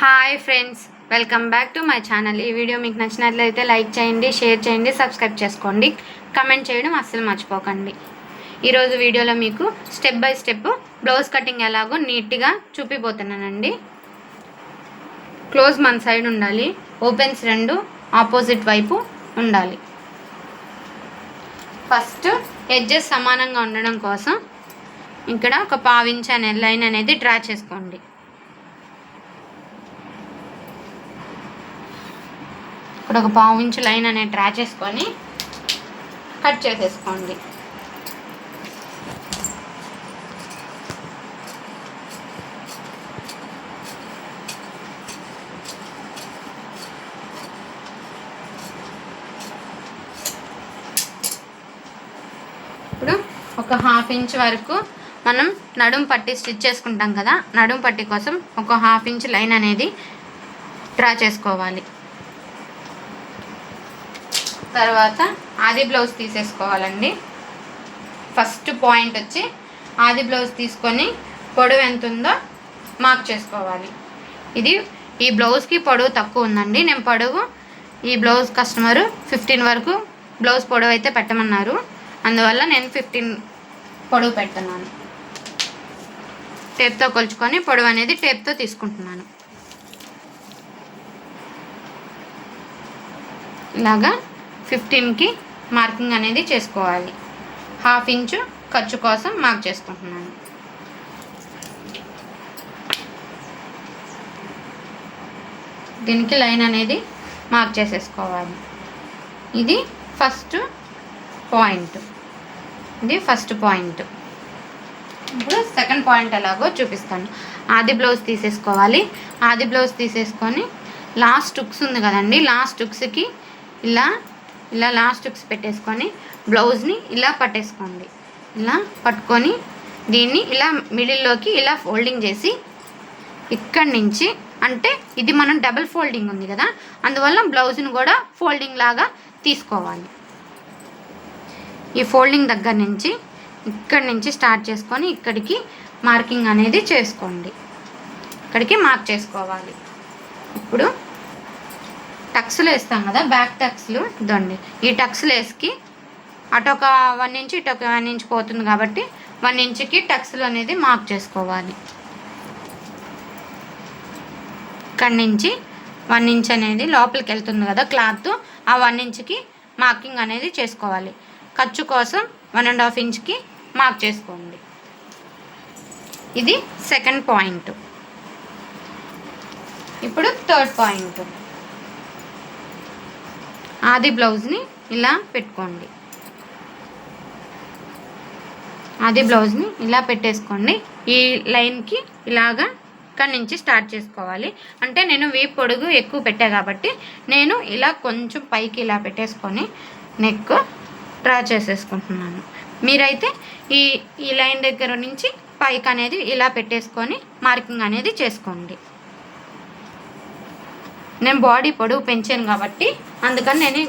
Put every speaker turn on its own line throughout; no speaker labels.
Hi friends welcome back to my channel ఈ video మీకు నచ్చినట్లయితే లైక్ చేయండి షేర్ చేయండి సబ్స్క్రైబ్ చేసుకోండి. కమెంట్ చేయడం అస్సలు మర్చిపోకండి. ఈరోజు వీడియోలో మీకు step by step blouse cutting ఎలాగో నీట్గా చూపిపోతున్నానండి. క్లోజ్ మన సైడ్ ఉండాలి. ఓపెన్స్ రెండు ఆపోజిట్ వైపు ఉండాలి. ఫస్ట్ ఎడ్జెస్ సమానంగా ఉండడం కోసం ఇక్కడ ఒక పావించ్ అనే లైన్ అనేది డ్రా చేసుకోండి. ఇప్పుడు ఒక పావు ఇంచు లైన్ అనేది డ్రా చేసుకొని కట్ చేసేసుకోండి. ఇప్పుడు ఒక హాఫ్ ఇంచ్ వరకు మనం నడుం పట్టి స్టిచ్ చేసుకుంటాం కదా నడుం పట్టి కోసం ఒక హాఫ్ ఇంచ్ లైన్ అనేది డ్రా చేసుకోవాలి. తర్వాత ఆది బ్లౌజ్ తీసేసుకోవాలండి. ఫస్ట్ పాయింట్ వచ్చి ఆది బ్లౌజ్ తీసుకొని పొడవు ఎంత ఉందో మార్క్ చేసుకోవాలి. ఇది ఈ బ్లౌజ్కి పొడవు తక్కువ ఉందండి. నేను పొడవు ఈ బ్లౌజ్ కస్టమరు ఫిఫ్టీన్ వరకు బ్లౌజ్ పొడవు అయితే పెట్టమన్నారు. అందువల్ల నేను ఫిఫ్టీన్ పొడవు పెడుతున్నాను. టేప్తో కొలుచుకొని పొడవు అనేది టేప్తో తీసుకుంటున్నాను. ఇలాగా ఫిఫ్టీన్కి మార్కింగ్ అనేది చేసుకోవాలి. హాఫ్ ఇంచు ఖర్చు కోసం మార్క్ చేసుకుంటున్నాను. దీనికి లైన్ అనేది మార్క్ చేసేసుకోవాలి. ఇది ఫస్ట్ పాయింట్. ఇది ఫస్ట్ పాయింట్. ఇప్పుడు సెకండ్ పాయింట్ ఎలాగో చూపిస్తాను. ఆది బ్లౌజ్ తీసేసుకోవాలి. ఆది బ్లౌజ్ తీసేసుకొని లాస్ట్ హుక్స్ ఉంది కదండి లాస్ట్ హుక్స్కి ఇలా ఇలా లాస్ట్ హుక్స్ పెట్టేసుకొని బ్లౌజ్ని ఇలా పట్టేసుకోండి. ఇలా పట్టుకొని దీన్ని ఇలా మిడిల్లోకి ఇలా ఫోల్డింగ్ చేసి ఇక్కడి నుంచి అంటే ఇది మనం డబుల్ ఫోల్డింగ్ ఉంది కదా అందువల్ల బ్లౌజ్ని కూడా ఫోల్డింగ్ లాగా తీసుకోవాలి. ఈ ఫోల్డింగ్ దగ్గర నుంచి ఇక్కడి నుంచి స్టార్ట్ చేసుకొని ఇక్కడికి మార్కింగ్ అనేది చేసుకోండి. ఇక్కడికి మార్క్ చేసుకోవాలి. ఇప్పుడు టక్స్లు వేస్తాం కదా బ్యాక్ టక్స్లు ఇదండి. ఈ టక్స్లు వేసుకి అటు ఒక వన్ ఇంచ్ ఇటు ఒక వన్ ఇంచ్ పోతుంది కాబట్టి వన్ ఇంచ్కి టక్స్లు అనేది మార్క్ చేసుకోవాలి. ఇక్కడి నుంచి వన్ ఇంచ్ అనేది లోపలికి వెళ్తుంది కదా క్లాత్ ఆ వన్ ఇంచ్కి మార్కింగ్ అనేది చేసుకోవాలి. ఖర్చు కోసం వన్ అండ్ హాఫ్ ఇంచ్కి మార్క్ చేసుకోండి. ఇది సెకండ్ పాయింట్. ఇప్పుడు థర్డ్ పాయింట్. ఆది బ్లౌజ్ని ఇలా పెట్టుకోండి. ఆది బ్లౌజ్ని ఇలా పెట్టేసుకోండి. ఈ లైన్కి ఇలాగా ఇక్కడ నుంచి స్టార్ట్ చేసుకోవాలి. అంటే నేను వీ పొడుగు ఎక్కువ పెట్టా కాబట్టి నేను ఇలా కొంచెం పైకి ఇలా పెట్టేసుకొని నెక్ డ్రా చేసేసుకుంటున్నాను. మీరైతే ఈ ఈ లైన్ దగ్గర నుంచి పైకి అనేది ఇలా పెట్టేసుకొని మార్కింగ్ అనేది చేసుకోండి. నేను బాడీ పొడవు పెంచాను కాబట్టి అందుకని నేను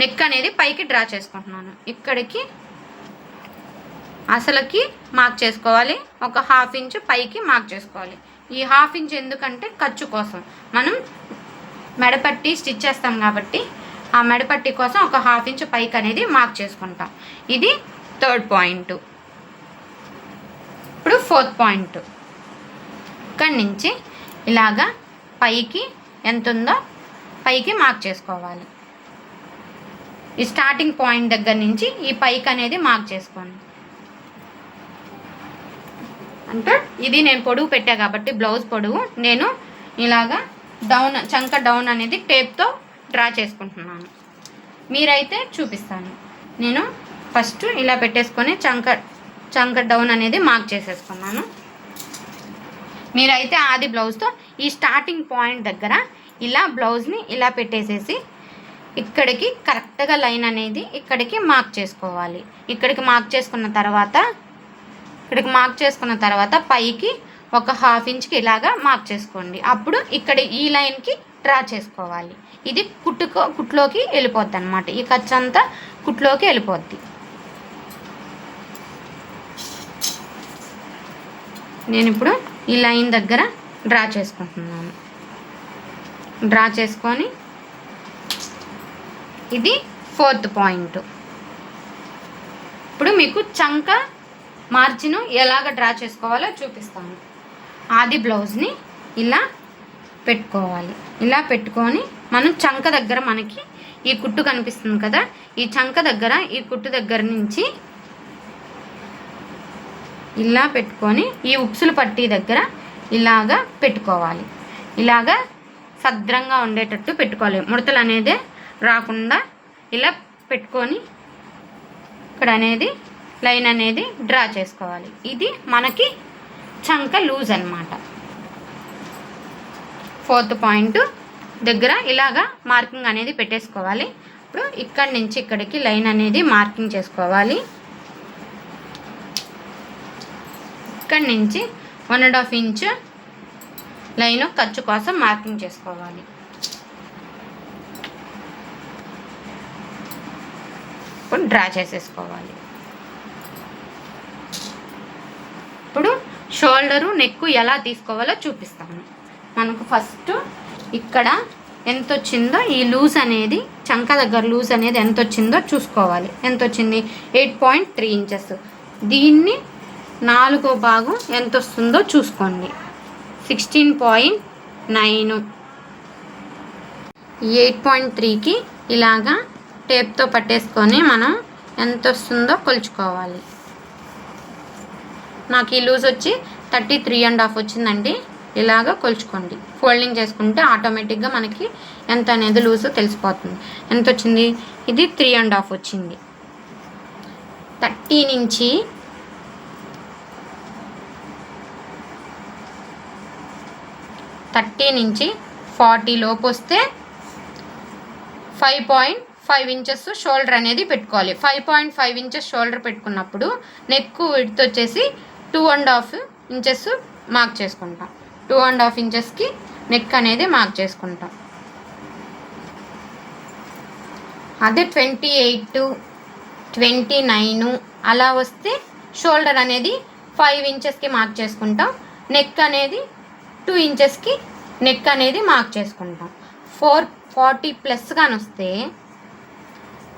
నెక్ అనేది పైకి డ్రా చేసుకుంటున్నాను. ఇక్కడికి అసలుకి మార్క్ చేసుకోవాలి. ఒక హాఫ్ ఇంచ్ పైకి మార్క్ చేసుకోవాలి. ఈ హాఫ్ ఇంచ్ ఎందుకంటే ఖర్చు కోసం. మనం మెడపట్టి స్టిచ్ చేస్తాం కాబట్టి ఆ మెడపట్టి కోసం ఒక హాఫ్ ఇంచ్ పైకి అనేది మార్క్ చేసుకుంటాం. ఇది థర్డ్ పాయింట్ ఇప్పుడు ఫోర్త్ పాయింట్ ఇక్కడి నుంచి ఇలాగా పైకి ఎంత ఉందో పైకి మార్క్ చేసుకోవాలి. ఈ స్టార్టింగ్ పాయింట్ దగ్గర నుంచి ఈ పైకి అనేది మార్క్ చేసుకోండి. అంటే ఇది నేను పొడుగు పెట్టా కాబట్టి బ్లౌజ్ పొడుగు నేను ఇలాగా డౌన్ చంక డౌన్ అనేది టేప్తో డ్రా చేసుకుంటున్నాను. మీరైతే చూపిస్తాను. నేను ఫస్ట్ ఇలా పెట్టేసుకొని చంక చంక డౌన్ అనేది మార్క్ చేసేసుకున్నాను. మీరైతే ఆది బ్లౌజ్తో ఈ స్టార్టింగ్ పాయింట్ దగ్గర ఇలా బ్లౌజ్ని ఇలా పెట్టేసేసి ఇక్కడికి కరెక్ట్గా లైన్ అనేది ఇక్కడికి మార్క్ చేసుకోవాలి. ఇక్కడికి మార్క్ చేసుకున్న తర్వాత ఇక్కడికి మార్క్ చేసుకున్న తర్వాత పైకి ఒక హాఫ్ ఇంచ్కి ఇలాగా మార్క్ చేసుకోండి. అప్పుడు ఇక్కడ ఈ లైన్కి డ్రా చేసుకోవాలి. ఇది కుట్టుకో కుట్లోకి వెళ్ళిపోద్ది అనమాట ఈ ఖర్చు అంతా కుట్లోకి వెళ్ళిపోద్ది. నేను ఇప్పుడు ఈ లైన్ దగ్గర డ్రా చేసుకుంటున్నాను. డ్రా చేసుకొని ఇది ఫోర్త్ పాయింట్. ఇప్పుడు మీకు చంక మార్జిన్ ఎలాగ డ్రా చేసుకోవాలో చూపిస్తాను. ఆది బ్లౌజ్ని ఇలా పెట్టుకోవాలి. ఇలా పెట్టుకొని మనం చంక దగ్గర మనకి ఈ కుట్టు కనిపిస్తుంది కదా ఈ చంక దగ్గర ఈ కుట్టు దగ్గర నుంచి ఇలా పెట్టుకొని ఈ ఉప్సులు పట్టీ దగ్గర ఇలాగా పెట్టుకోవాలి. ఇలాగా సద్రంగా ఉండేటట్టు పెట్టుకోవాలి. ముడతలు అనేది రాకుండా ఇలా పెట్టుకొని ఇక్కడ అనేది లైన్ అనేది డ్రా చేసుకోవాలి. ఇది మనకి చంక లూజ్ అనమాట ఫోర్త్ పాయింట్ దగ్గర ఇలాగా మార్కింగ్ అనేది పెట్టేసుకోవాలి. ఇప్పుడు ఇక్కడి నుంచి ఇక్కడికి లైన్ అనేది మార్కింగ్ చేసుకోవాలి. ఇక్కడి నుంచి one and half inch line ఖర్చు కోసం మార్కింగ్ చేసుకోవాలి. ఇప్పుడు డ్రా చేసేసుకోవాలి. ఇప్పుడు షోల్డరు నెక్ ఎలా తీసుకోవాలో చూపిస్తాను. మనకు ఫస్ట్ ఇక్కడ ఎంత వచ్చిందో ఈ లూజ్ అనేది చంక దగ్గర లూజ్ అనేది ఎంత వచ్చిందో చూసుకోవాలి. ఎంత వచ్చింది ఎయిట్ పాయింట్ త్రీ ఇంచెస్. దీన్ని నాలుగో భాగం ఎంత వస్తుందో చూసుకోండి. Sixteen point nine. Eight point త్రీకి ఇలాగా టేప్తో పట్టేసుకొని మనం ఎంత వస్తుందో కొలుచుకోవాలి. నాకు ఈ లూజ్ వచ్చి థర్టీ త్రీ అండ్ హాఫ్ వచ్చిందండి. ఇలాగ కొలుచుకోండి. ఫోల్డింగ్ చేసుకుంటే ఆటోమేటిక్గా మనకి ఎంత అనేది లూజ్ తెలిసిపోతుంది. ఎంత వచ్చింది ఇది త్రీ అండ్ హాఫ్ వచ్చింది. థర్టీ నుంచి థర్టీ నుంచి ఫార్టీ లోపు వస్తే five point five inches shoulder అనేది పెట్టుకోవాలి. Five point five inches shoulder పెట్టుకున్నప్పుడు నెక్ విడ్త్ వచ్చేసి two and half inches mark చేసుకుంటాం. టూ అండ్ హాఫ్ ఇంచెస్కి నెక్ అనేది మార్క్ చేసుకుంటాం. అదే ట్వంటీ ఎయిట్ ట్వంటీ నైన్ అలా వస్తే షోల్డర్ అనేది ఫైవ్ ఇంచెస్కి మార్క్ చేసుకుంటాం. నెక్ అనేది టూ ఇంచెస్కి నెక్ అనేది మార్క్ చేసుకుంటాం. ఫోర్ ఫార్టీ ప్లస్ కానీ వస్తే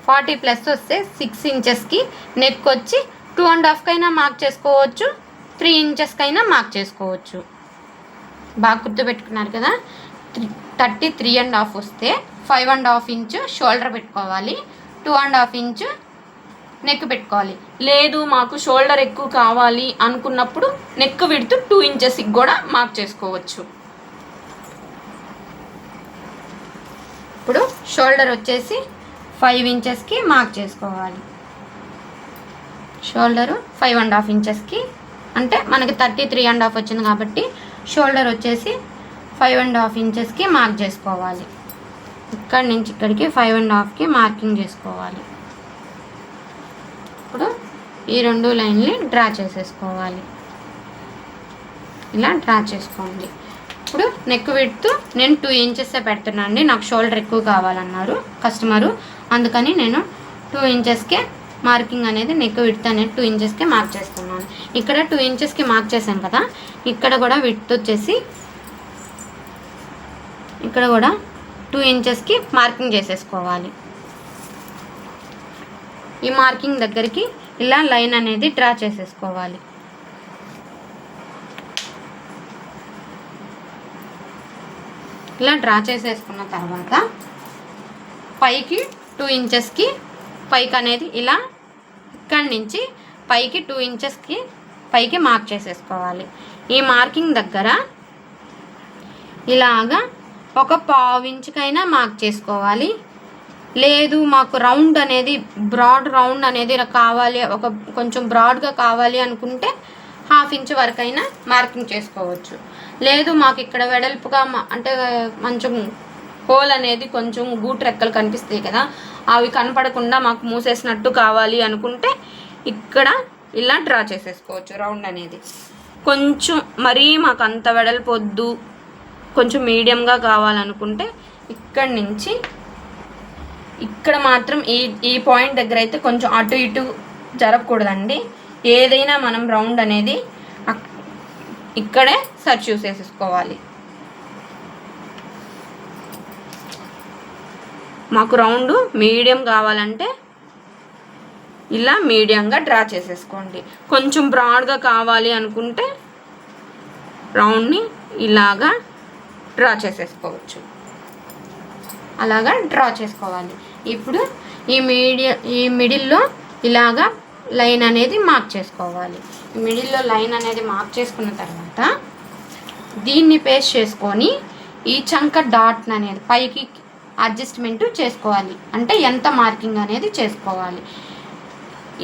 ఫార్టీ ప్లస్ వస్తే సిక్స్ ఇంచెస్కి నెక్ వచ్చి టూ అండ్ హాఫ్కైనా మార్క్ చేసుకోవచ్చు త్రీ ఇంచెస్కైనా మార్క్ చేసుకోవచ్చు. బాగా గుర్తుపెట్టుకున్నారు కదా? Three thirty three and half వస్తే five and half inch shoulder పెట్టుకోవాలి two and half inch neck పెట్టుకోవాలి. లేదు మాకు షోల్డర్ ఎక్కువ కావాలి అనుకున్నప్పుడు నెక్ విడుతూ టూ ఇంచెస్కి కూడా మార్క్ చేసుకోవచ్చు. ఇప్పుడు షోల్డర్ వచ్చేసి ఫైవ్ ఇంచెస్కి మార్క్ చేసుకోవాలి. షోల్డరు ఫైవ్ అండ్ హాఫ్ ఇంచెస్కి అంటే మనకి థర్టీ త్రీ అండ్ హాఫ్ వచ్చింది కాబట్టి షోల్డర్ వచ్చేసి ఫైవ్ అండ్ హాఫ్ ఇంచెస్కి మార్క్ చేసుకోవాలి. ఇక్కడి నుంచి ఇక్కడికి ఫైవ్ అండ్ హాఫ్కి మార్కింగ్ చేసుకోవాలి. ఇప్పుడు ఈ రెండు లైన్లు డ్రా చేసేసుకోవాలి. ఇలా డ్రా చేసుకోండి. ఇప్పుడు నెక్ విడ్త్ నేను టూ ఇంచెస్ పెడుతున్నాను అండి నాకు షోల్డర్ ఎక్కువ కావాలన్నారు కస్టమరు అందుకని నేను టూ ఇంచెస్కే మార్కింగ్ అనేది నెక్ విడ్త్ అనేది టూ ఇంచెస్కే మార్క్ చేస్తున్నాను. ఇక్కడ టూ ఇంచెస్కి మార్క్ చేశాను కదా ఇక్కడ కూడా విడ్త్ వచ్చేసి ఇక్కడ కూడా టూ ఇంచెస్కి మార్కింగ్ చేసేసుకోవాలి. ఈ మార్కింగ్ దగ్గరికి ఇలా లైన్ అనేది డ్రా చేసేసుకోవాలి. ఇలా డ్రా చేసేసుకున్న తర్వాత పైకి టూ ఇంచెస్కి పైకి అనేది ఇలా ఇక్కడి నుంచి పైకి టూ ఇంచెస్కి పైకి మార్క్ చేసేసుకోవాలి. ఈ మార్కింగ్ దగ్గర ఇలాగా ఒక పావు ఇంచుకైనా మార్క్ చేసుకోవాలి. లేదు మాకు రౌండ్ అనేది బ్రాడ్ రౌండ్ అనేది కావాలి ఒక కొంచెం బ్రాడ్గా కావాలి అనుకుంటే హాఫ్ ఇంచ్ వరకైనా మార్కింగ్ చేసుకోవచ్చు. లేదు మాకు ఇక్కడ వెడల్పుగా అంటే కొంచెం హోల్ అనేది కొంచెం గూటు రెక్కలు కనిపిస్తాయి కదా అవి కనపడకుండా మాకు మూసేసినట్టు కావాలి అనుకుంటే ఇక్కడ ఇలా డ్రా చేసేసుకోవచ్చు రౌండ్ అనేది. కొంచెం మరీ మాకు అంత వెడల్పు వద్దు కొంచెం మీడియంగా కావాలనుకుంటే ఇక్కడి నుంచి ఇక్కడ మాత్రం ఈ ఈ పాయింట్ దగ్గర అయితే కొంచెం అటు ఇటు జరగకూడదండి ఏదైనా మనం రౌండ్ అనేది ఇక్కడే సర్చ్ చేసేసుకోవాలి. మాకు రౌండ్ మీడియం కావాలంటే ఇలా మీడియంగా డ్రా చేసేసుకోండి. కొంచెం బ్రాడ్గా కావాలి అనుకుంటే రౌండ్ని ఇలాగా డ్రా చేసేసుకోవచ్చు. అలాగా డ్రా చేసుకోవాలి. ఇప్పుడు ఈ మీడియం ఈ మిడిల్లో ఇలాగా లైన్ అనేది మార్క్ చేసుకోవాలి. ఈ మిడిల్లో లైన్ అనేది మార్క్ చేసుకున్న తర్వాత దీన్ని పేస్ట్ చేసుకొని ఈ చంక డాట్ అనేది పైకి అడ్జస్ట్మెంట్ చేసుకోవాలి. అంటే ఎంత మార్కింగ్ అనేది చేసుకోవాలి.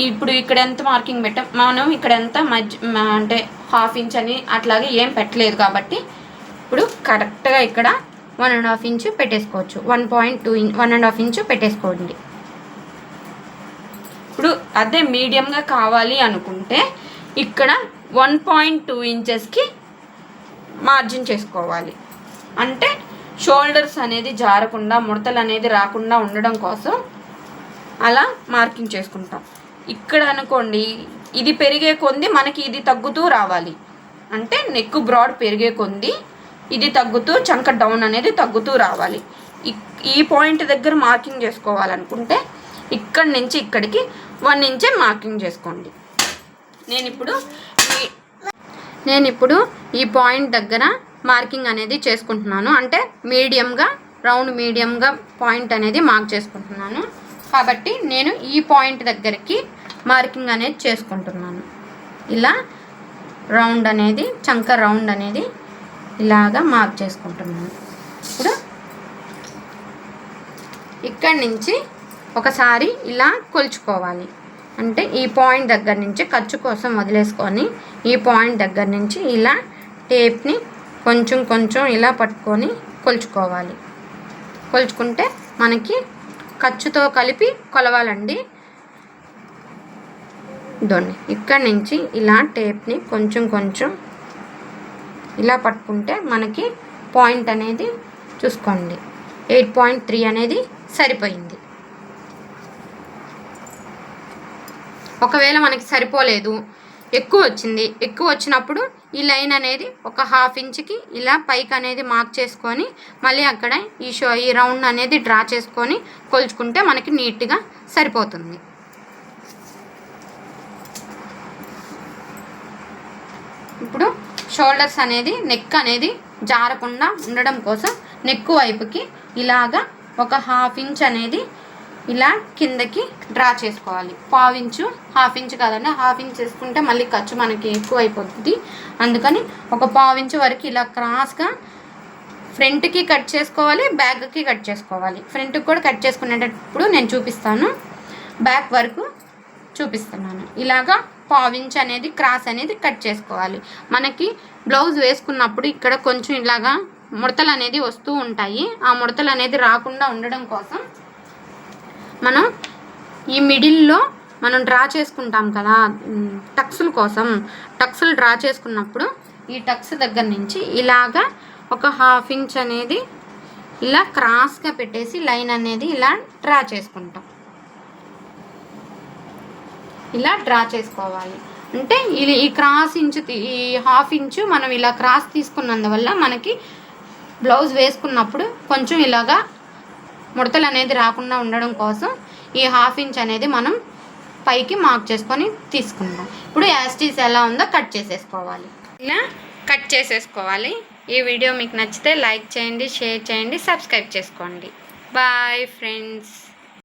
ఇప్పుడు ఇక్కడ ఎంత మార్కింగ్ పెట్టాం? మనం ఇక్కడ ఎంత మధ్య అంటే హాఫ్ ఇంచ్ అని అట్లాగే ఏం పెట్టలేదు కాబట్టి ఇప్పుడు కరెక్ట్గా ఇక్కడ వన్ అండ్ హాఫ్ ఇంచు పెట్టేసుకోవచ్చు. One point two inch one and half inch పెట్టేసుకోండి. ఇప్పుడు అదే మీడియంగా కావాలి అనుకుంటే ఇక్కడ వన్ పాయింట్ టూ ఇంచెస్కి మార్జిన్ చేసుకోవాలి. అంటే షోల్డర్స్ అనేది జారకుండా ముడతలు అనేది రాకుండా ఉండడం కోసం అలా మార్కింగ్ చేసుకుంటాం. ఇక్కడ అనుకోండి ఇది పెరిగే కొంది మనకి ఇది తగ్గుతూ రావాలి. అంటే నెక్ బ్రాడ్ పెరిగే కొంది ఇది తగ్గుతూ చంక డౌన్ అనేది తగ్గుతూ రావాలి. ఈ పాయింట్ దగ్గర మార్కింగ్ చేసుకోవాలనుకుంటే ఇక్కడి నుంచి ఇక్కడికి వన్ ఇంచే మార్కింగ్ చేసుకోండి. నేను ఇప్పుడు నేను ఇప్పుడు ఈ పాయింట్ దగ్గర మార్కింగ్ అనేది చేసుకుంటున్నాను. అంటే మీడియంగా రౌండ్ మీడియంగా పాయింట్ అనేది మార్క్ చేసుకుంటున్నాను. కాబట్టి నేను ఈ పాయింట్ దగ్గరికి మార్కింగ్ అనేది చేసుకుంటున్నాను. ఇలా రౌండ్ అనేది చంక రౌండ్ అనేది ఇలాగా మార్క్ చేసుకుంటున్నాను. ఇప్పుడు ఇక్కడి నుంచి ఒకసారి ఇలా కొలుచుకోవాలి. అంటే ఈ పాయింట్ దగ్గర నుంచి ఖర్చు కోసం వదిలేసుకొని ఈ పాయింట్ దగ్గర నుంచి ఇలా టేప్ని కొంచెం కొంచెం ఇలా పట్టుకొని కొలుచుకోవాలి. కొలుచుకుంటే మనకి ఖర్చుతో కలిపి కొలవాలండి. దొన్ని ఇక్కడ నుంచి ఇలా టేప్ని కొంచెం కొంచెం ఇలా పట్టుకుంటే మనకి పాయింట్ అనేది చూసుకోండి. ఎయిట్ పాయింట్ త్రీ అనేది సరిపోయింది. ఒకవేళ మనకి సరిపోలేదు ఎక్కువ వచ్చింది ఎక్కువ వచ్చినప్పుడు ఈ లైన్ అనేది ఒక హాఫ్ ఇంచ్కి ఇలా పైకి అనేది మార్క్ చేసుకొని మళ్ళీ అక్కడ ఈ షో ఈ రౌండ్ అనేది డ్రా చేసుకొని కొలుచుకుంటే మనకి నీట్గా సరిపోతుంది. ఇప్పుడు షోల్డర్స్ అనేది నెక్ అనేది జారకుండా ఉండడం కోసం నెక్ వైపుకి ఇలాగా ఒక హాఫ్ ఇంచ్ అనేది ఇలా కిందకి డ్రా చేసుకోవాలి. పావు ఇంచు హాఫ్ ఇంచ్ కాదండి హాఫ్ ఇంచ్ చేసుకుంటే మళ్ళీ ఖర్చు మనకి ఎక్కువ అయిపోతుంది. అందుకని ఒక పావు ఇంచు వరకు ఇలా క్రాస్గా ఫ్రంట్కి కట్ చేసుకోవాలి బ్యాక్కి కట్ చేసుకోవాలి. ఫ్రంట్కి కూడా కట్ చేసుకునేటప్పుడు నేను చూపిస్తాను. బ్యాక్ వరకు చూపిస్తున్నాను. ఇలాగా పావించ్ అనేది క్రాస్ అనేది కట్ చేసుకోవాలి. మనకి బ్లౌజ్ వేసుకున్నప్పుడు ఇక్కడ కొంచెం ఇలాగా ముడతలు అనేది వస్తూ ఉంటాయి. ఆ ముడతలు అనేది రాకుండా ఉండడం కోసం మనం ఈ మిడిల్లో మనం డ్రా చేసుకుంటాం కదా ఉమ్, టక్సుల కోసం. టక్సులు డ్రా చేసుకున్నప్పుడు ఈ టక్స్ దగ్గర నుంచి ఇలాగా ఒక హాఫ్ ఇంచ్ అనేది ఇలా క్రాస్గా పెట్టేసి లైన్ అనేది ఇలా డ్రా చేసుకుంటాం. ఇలా డ్రా చేసుకోవాలి. అంటే ఇది ఈ క్రాస్ ఇంచు ఈ హాఫ్ ఇంచు మనం ఇలా క్రాస్ తీసుకున్నందువల్ల మనకి బ్లౌజ్ వేసుకున్నప్పుడు కొంచెం ఇలాగా ముడతలు అనేది రాకుండా ఉండడం కోసం ఈ హాఫ్ ఇంచ్ అనేది మనం పైకి మార్క్ చేసుకొని తీసుకుందాం. ఇప్పుడు యాస్టీస్ ఎలా ఉందో కట్ చేసేసుకోవాలి. ఇలా కట్ చేసేసుకోవాలి. ఈ వీడియో మీకు నచ్చితే లైక్ చేయండి షేర్ చేయండి సబ్స్క్రైబ్ చేసుకోండి. Bye friends.